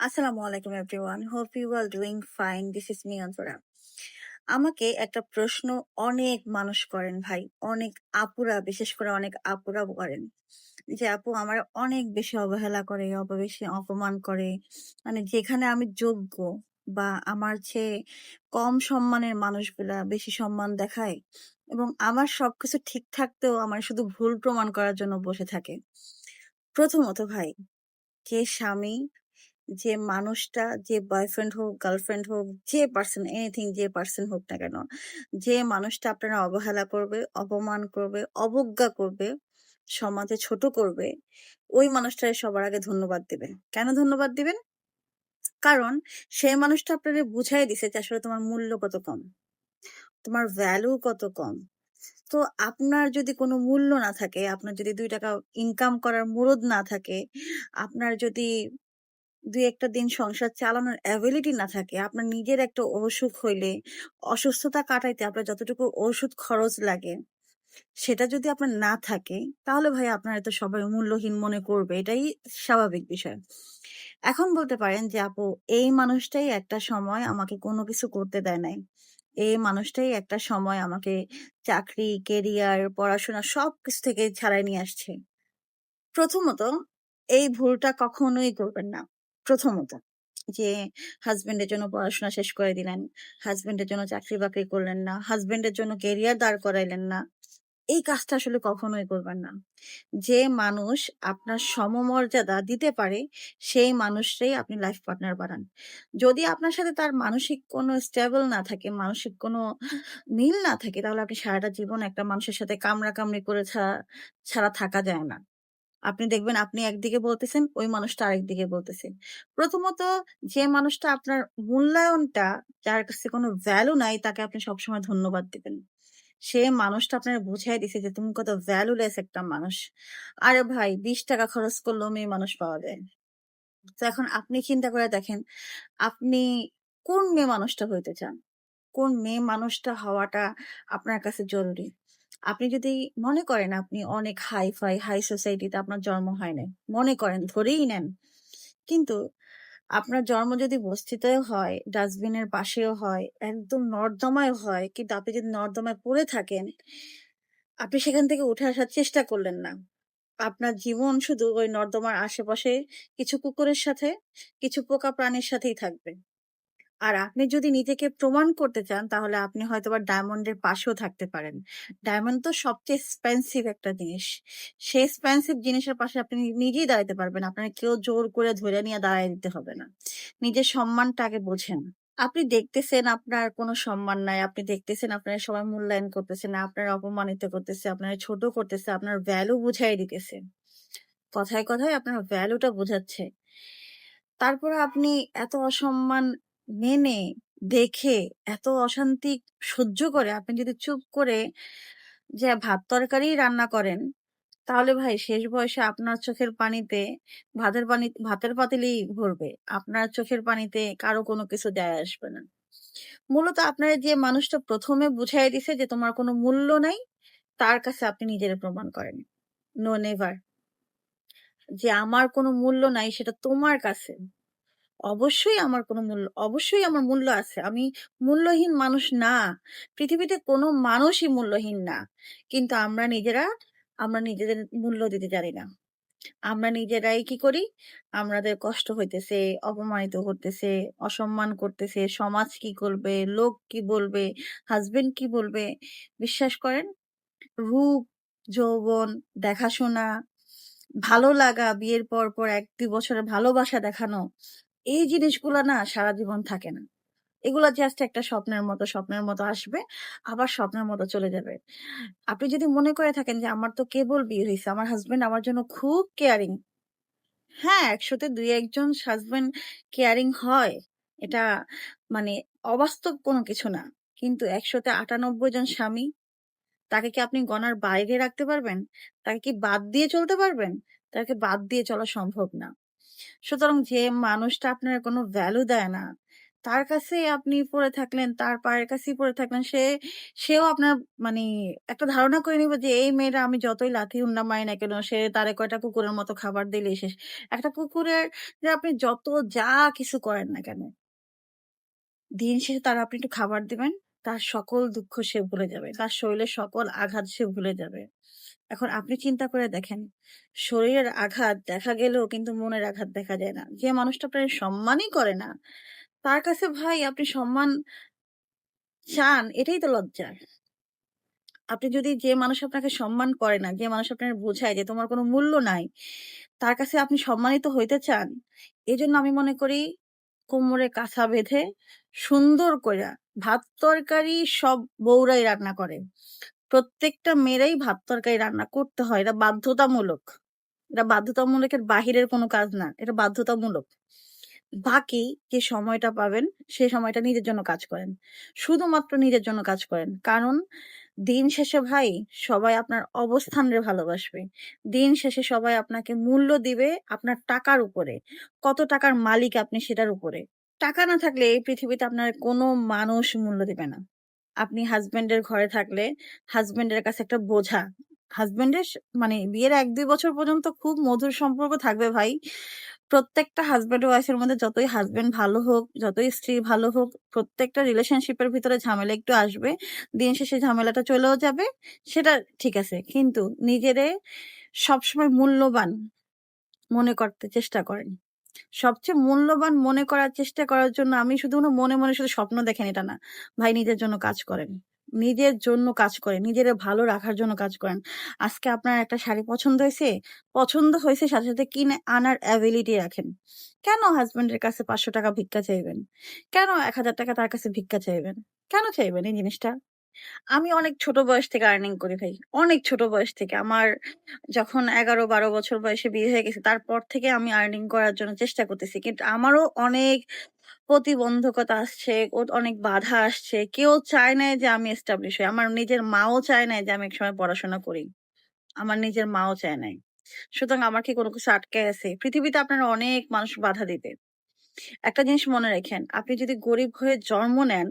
আসসালামু আলাইকুম everyone hope you are doing fine this is me Antara আমাকে একটা প্রশ্ন অনেক মানুষ করেন ভাই, অনেক আপুরা, বিশেষ করে অনেক আপুরা করেন যে, আপু, আমার অনেক বেশি অবহেলা করে অপ বেশি অপমান করে। মানে যেখানে আমি যোগ্য বা আমার চেয়ে কম সম্মানের মানুষগুলা বেশি সম্মান দেখায় এবং আমার সবকিছু ঠিক থাকতেও আমার শুধু ভুল প্রমাণ করার জন্য বসে থাকে। প্রথমত ভাই যে স্বামী যে মানুষটা যে বয়ফ্রেন্ড হোক গার্লফ্রেন্ড হোক, যে পার্সন এনিথিং যে পার্সন হোক না কেন, যে মানুষটা আপনারা অবহেলা করবে, অপমান করবে, অবজ্ঞা করবে, সমাজে ছোট করবে, ওই মানুষটারে সবার আগে ধন্যবাদ দিবেন। কেন ধন্যবাদ দিবেন? কারণ সেই মানুষটা আপনাদের বুঝাই দিছে যে আসলে তোমার মূল্য কত কম, তোমার ভ্যালু কত কম। তো আপনার যদি কোনো মূল্য না থাকে, আপনার যদি দুই টাকা ইনকাম করার মুরদ না থাকে, আপনার যদি দুই একটা দিন সংসার চালানোর অ্যাবিলিটি না থাকে, আপনার নিজের একটা অসুখ হইলে, অসুস্থতা কাটাইতে আপনার যতটুকু ওষুধ খরচ লাগে, সেটা যদি আপনার না থাকে, তাহলে ভাই আপনার তো সবাই মূল্যহীন মনে করবে, এটাই স্বাভাবিক বিষয়। এখন বলতে পারেন যে, আপু, এই মানুষটাই একটা সময় আমাকে কোনো কিছু করতে দেয় নাই। এই মানুষটাই একটা সময় আমাকে চাকরি কেরিয়ার পড়াশোনা সবকিছু থেকে ছাড়াই নিয়ে আসছে। প্রথমত, এই ভুলটা কখনোই করবেন না। প্রথমত, যে হাজবেন্ডের জন্য পড়াশোনা শেষ করে দিলেন হাজবেন্ডের জন্য চাকরি বাকরি করলেন না হাজবেন্ডের জন্য কেরিয়ার দাঁড় করাইলেন না, এই কাজটা আসলে কখনোই করবেন না। যে মানুষ আপনার সমমর্যাদা দিতে পারে, সেই মানুষটাই আপনি লাইফ পার্টনার বানান। যদি আপনার সাথে তার মানসিক কোনো স্টেবল না থাকে, মানসিক কোনো মিল না থাকে, তাহলে আপনি সারাটা জীবন একটা মানুষের সাথে কামড়া কামড়ি করে ছাড়া ছাড়া থাকা যায় না। আপনি দেখবেন আপনি একদিকে বলতেছেন, ওই মানুষটা আরেকদিকে বলতেছেন প্রথমত যে মানুষটা আপনার মূল্যায়নটা, যার কাছে কোনো ভ্যালু নাই, তাকে আপনি সবসময় ধন্যবাদ দিবেন। সে মানুষটা আপনার বুঝাই দিছে যে, তুমি কত ভ্যালুলেস একটা মানুষ। আরে ভাই, বিশ টাকা খরচ করলেও মেয়ে মানুষ পাওয়া যায়। তো এখন আপনি চিন্তা করে দেখেন, আপনি কোন মেয়ে মানুষটা হইতে চান? কোন মেয়ে মানুষটা হওয়াটা আপনার কাছে জরুরি? আপনি যদি মনে করেন আপনি অনেক হাই ফাই হাই সোসাইটিতে আপনার জন্ম হয় নাই, মনে করেন, ধরেই নেন। কিন্তু আপনার জন্ম যদি বস্তিতেও হয় ডাস্টবিনের পাশেও হয়, একদম নর্দমায় হয়, কিন্তু আপনি যদি নর্দমায় পড়ে থাকেন, আপনি সেখান থেকে উঠে আসার চেষ্টা করলেন না। আপনার জীবন শুধু ওই নর্দমার আশেপাশে কিছু কুকুরের সাথে, কিছু পোকা প্রাণীর সাথেই থাকবে। আর আপনি যদি নিজেকে প্রমাণ করতে চান, তাহলে আপনি হয়তোবা ডায়মন্ডের পাশেও থাকতে পারেন। ডায়মন্ড তো সবচেয়ে এক্সপেন্সিভ একটা জিনিস। সেই এক্সপেন্সিভ জিনিসের পাশে আপনি নিজেই দাঁড়াতে পারবেন। আপনার কেউ জোর করে ধরে নিয়ে দাঁড়ায় দিতে হবে না। নিজের সম্মানটা আগে বোঝেন। আপনি দেখতেছেন আপনার কোনো সম্মান নাই, আপনি দেখতেছেন আপনার সবাই মূল্যায়ন করতেছে না আপনার অপমানিত করতেছে, আপনার ছোট করতেছে, আপনার ভ্যালু বুঝাই দিতেছে। কথায় কথায় আপনার ভ্যালুটা বোঝাচ্ছে। তারপরে আপনি এত অসম্মান মেনে, দেখে এত অশান্তি সহ্য করে আপনি যদি চুপ করে যে ভাত তরকারি রান্না করেন, তাহলে ভাই শেষ বয়সে আপনার চোখের পানিতে ভাতের পানি, ভাতের পাতিলেই ভরবে। আপনার চোখের পানিতে কারও কোনো কিছু যায় আসবে না। মূলত আপনার যে মানুষটা প্রথমে বুঝাই দিছে যে তোমার কোনো মূল্য নাই, তার কাছে আপনি নিজের প্রমাণ করেন। নো নেভার যে আমার কোনো মূল্য নাই, সেটা তোমার কাছে। অবশ্যই আমার কোনো মূল্য, অবশ্যই আমার মূল্য আছে। আমি মূল্যহীন মানুষ না। পৃথিবীতে কোনো মানুষই মূল্যহীন না। কিন্তু আমরা নিজেরা, আমরা নিজেদের মূল্য দিতে জানি না। আমরা নিজেরাই কি করি? আমাদের কষ্ট হইতেছে, অপমানিত করতেছে, অসম্মান করতেছে, সমাজ কি করবে, লোক কি বলবে হাজবেন্ড কি বলবে? বিশ্বাস করেন? রূপ, যৌবন, দেখাশোনা, ভালো লাগা, বিয়ের পর পর এক দুই বছরের ভালোবাসা দেখানো এই জিনিসগুলো না সারা জীবন থাকে না। এগুলা জাস্ট একটা স্বপ্নের মতো স্বপ্নের মতো আসবে, আবার স্বপ্নের মতো চলে যাবে। আপনি যদি মনে করে থাকেন যে আমার তো কেবল বিয়ে হয়েছে আমার হাজবেন্ড আমার জন্য খুব কেয়ারিং হ্যাঁ একশোতে দুই একজন হাজবেন্ড কেয়ারিং হয়, এটা মানে অবাস্তব কোনো কিছু না। কিন্তু একশোতে আটানব্বই জন স্বামী, তাকে কি আপনি গণার বাইরে রাখতে পারবেন? তাকে কি বাদ দিয়ে চলতে পারবেন? তাকে বাদ দিয়ে চলা সম্ভব না। সুতরাং যে মানুষটা আপনার কোনো ভ্যালু দেয় না তার কাছেই আপনি পড়ে থাকলেন, তার পায়ের কাছেই পড়ে থাকলেন। সে সেও আপনার মানে একটা ধারণা করে নিবে যে এই মেয়েরা আমি যতই লাথি হুন্ডা মারি না কেন, সে তারে কয়টা কুকুরের মতো খাবার দিলে শেষ। একটা কুকুরের যে আপনি যত যা কিছু করেন না কেন দিন শেষে তারা আপনি একটু খাবার দিবেন, তার সকল দুঃখ সে ভুলে যাবে। তার শরীরের সকল আঘাত সে ভুলে যাবে। এখন আপনি চিন্তা করে দেখেন, শরীরের আঘাত দেখা গেলেও কিন্তু মনের আঘাত দেখা যায় না। যে মানুষটা আপনার সম্মানই করে না, তার কাছে ভাই আপনি সম্মান চান, এটাই তো লজ্জার। আপনি যদি যে মানুষ আপনাকে সম্মান করে না, যে মানুষ আপনার বোঝায় যে তোমার কোনো মূল্য নাই, তার কাছে আপনি সম্মানিত হইতে চান, এজন্য আমি মনে করি কোমরে কাছা বেঁধে সুন্দর কইরা ভাত তরকারি সব বউরাই রান্না করে। প্রত্যেকটা মেয়েরাই ভাত তরকারি রান্না করতে হয়। এটা বাধ্যতামূলক। এটা বাধ্যতামূলকের বাহিরের কোনো কাজ না। এটা বাধ্যতামূলক। বাকি যে সময়টা পাবেন, সে সময়টা নিজের জন্য কাজ করেন। শুধুমাত্র নিজের জন্য কাজ করেন। কারণ দিন শেষে ভাই সবাই আপনার অবস্থানরে ভালোবাসবে। দিন শেষে সবাই আপনাকে মূল্য দিবে আপনার টাকার উপরে। কত টাকার মালিক আপনি সেটার উপরে। টাকা না থাকলে এই পৃথিবীতে আপনার কোনো মানুষ মূল্য দিবে না। আপনি হাসব্যান্ডের ঘরে থাকলে হাসব্যান্ডের কাছে একটা বোঝা। হাসব্যান্ডের স মানে বিয়ের ১-২ বছর পর্যন্ত খুব মধুর সম্পর্ক থাকবে ভাই। প্রত্যেকটা হাসব্যান্ড ওয়াইফ এর মধ্যে যতই হাসব্যান্ড ভালো হোক, যতই স্ত্রী ভালো হোক, প্রত্যেকটা রিলেশনশিপ এর ভিতরে ঝামেলা একটু আসবে। দিন শেষে ঝামেলাটা চলেও যাবে। সেটা ঠিক আছে। কিন্তু নিজেরে সবসময় মূল্যবান মনে করতে চেষ্টা করেন। সবচেয়ে মূল্যবান মনে করার চেষ্টা করার জন্য আমি শুধু মনে, মনে শুধু স্বপ্ন দেখেন এটা না। ভাই নিজের জন্য কাজ করেন। নিজের জন্য কাজ করেন। নিজেরে ভালো রাখার জন্য কাজ করেন। আজকে আপনার একটা শাড়ি পছন্দ হয়েছে পছন্দ হয়েছে সাথে, সাথে কিনে আনার এবিলিটি রাখেন। কেন হাসব্যান্ডের কাছে ৳৫০০ ভিক্ষা চাইবেন? কেন ৳১,০০০ তার কাছে ভিক্ষা চাইবেন? কেন চাইবেন এই জিনিসটা? আমি অনেক ছোট বয়স থেকে আর্নিং করি ভাই। অনেক ছোট বয়স থেকে। আমার যখন ১১-১২ বছর বয়সে বিয়ে হয়ে গেছে, তারপর থেকে আমি আর্নিং করার জন্য চেষ্টা করতেছি। কিন্তু আমারও অনেক প্রতিবন্ধকতা আসছে, অনেক বাধা আসছে। কেউ চায় নাই যে আমি এস্টাবলিশ হই। আমার নিজের মাও চায় নাই যে আমি একসময় পড়াশোনা করি। আমার নিজের মাও চায় নাই। সুতরাং আমার কি কোনো কিছু আটকায় আছে? পৃথিবীতে আপনার অনেক মানুষ বাধা দিবে। একটা জিনিস মনে রাখেন, আপনি যদি গরিব হয়ে জন্ম নেন,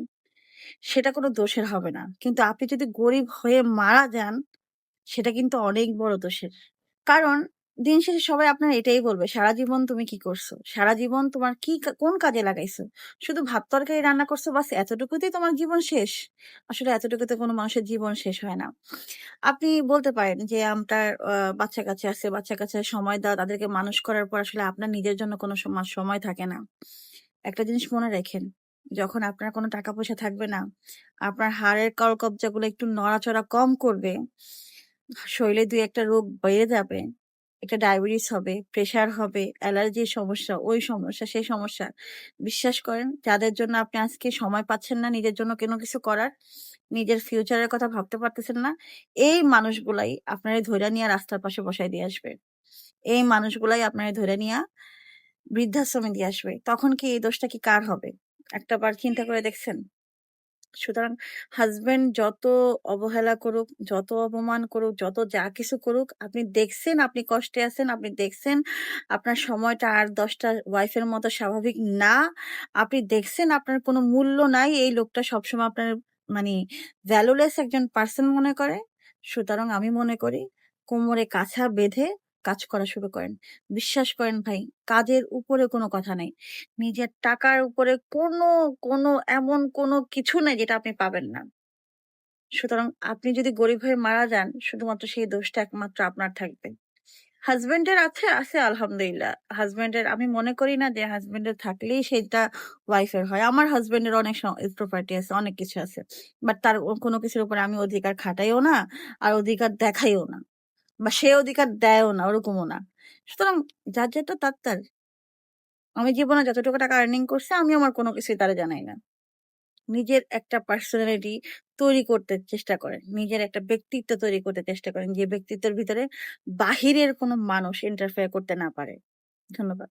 সেটা কোনো দোষের হবে না। কিন্তু আপনি যদি গরিব হয়ে মারা যান, সেটা কিন্তু অনেক বড় দোষের। কারণ দিন শেষে সবাই আপনার এটাই বলবে, "সারা জীবন তুমি কি করছ? সারা জীবন তোমার কি কোন কাজে লাগাইছো? শুধু ভাত তরকারি রান্না করছ বাস এতটুকুতেই তোমার জীবন শেষ?" আসলে এতটুকুতে কোনো মানুষের জীবন শেষ হয় না। আপনি বলতে পারেন যে আপনার আ বাচ্চা-কাচ্চা আছে, বাচ্চা-কাচ্চার সময় দেওয়া, তাদেরকে মানুষ করার পর আসলে আপনার নিজের জন্য কোনো সমা সময় থাকে না। একটা জিনিস মনে রাখেন, যখন আপনার কোনো টাকা-পয়সা থাকবে না, আপনার হাড়ের কলকব্জাগুলো একটু নড়াচড়া কম করবে, শরীরে ২-১ রোগ বেড়ে যাবে। একটা ডায়াবেটিস হবে, প্রেশার হবে, অ্যালার্জির সমস্যা, ওই সমস্যা, সেই সমস্যা। বিশ্বাস করেন যাদের জন্য আপনি আজকে সময় পাচ্ছেন না নিজের জন্য কোনো কিছু করার, নিজের ফিউচারের কথা ভাবতে পারতেছেন না, এই মানুষগুলাই আপনারে ধইরা নিয়ে রাস্তার পাশে বসায় দিয়ে আসবে। এই মানুষগুলাই আপনারে ধইরা নিয়া বৃদ্ধাশ্রমে দিয়ে আসবে। তখন কি এই দোষটা কি কার হবে? একটাবার চিন্তা করে দেখছেন? সুতরাং হাজবেন্ড যত অবহেলা করুক, যত অপমান করুক, যত যা কিছু করুক, আপনি দেখছেন আপনি কষ্টে আছেন, আপনি দেখছেন আপনার সময়টা আর দশটা ওয়াইফের মতো স্বাভাবিক না। আপনি দেখছেন আপনার কোনো মূল্য নাই। এই লোকটা সবসময় আপনার মানে ভ্যালুলেস একজন পার্সন মনে করে। সুতরাং আমি মনে করি কোমরে কাছা বেঁধে কাজ করা শুরু করেন। বিশ্বাস করেন ভাই, কাজের উপরে কোনো কথা নাই। নিজের টাকার উপরে কোনো, কোনো এমন কোনো কিছু নাই যেটা আপনি পাবেন না। সুতরাং আপনি যদি গরিব হয়ে মারা যান, শুধুমাত্র সেই দোষটা একমাত্র আপনার থাকবে। হাসব্যান্ডের আছে, আছে আলহামদুলিল্লাহ। হাসব্যান্ডের আমি মনে করি না যে হাসব্যান্ডের থাকলেই সেটা ওয়াইফের হয়। আমার হাসব্যান্ডের অনেক প্রপার্টি আছে, অনেক কিছু আছে। বাট তার কোনো কিছুর উপরে আমি অধিকার খাটাইও না, আর অধিকার দেখাইও না। বা সে অধিকার দেয়ও না, ওরকমও না। সুতরাং যার যেটা তার, তার। আমি জীবনে যতটুকু টাকা আর্নিং করছে আমি আমার কোনো কিছুই তারা জানাই না। নিজের একটা পার্সোনালিটি তৈরি করতে চেষ্টা করেন। নিজের একটা ব্যক্তিত্ব তৈরি করতে চেষ্টা করেন, যে ব্যক্তিত্বের ভিতরে বাহিরের কোনো মানুষ ইন্টারফেয়ার করতে না পারে। ধন্যবাদ।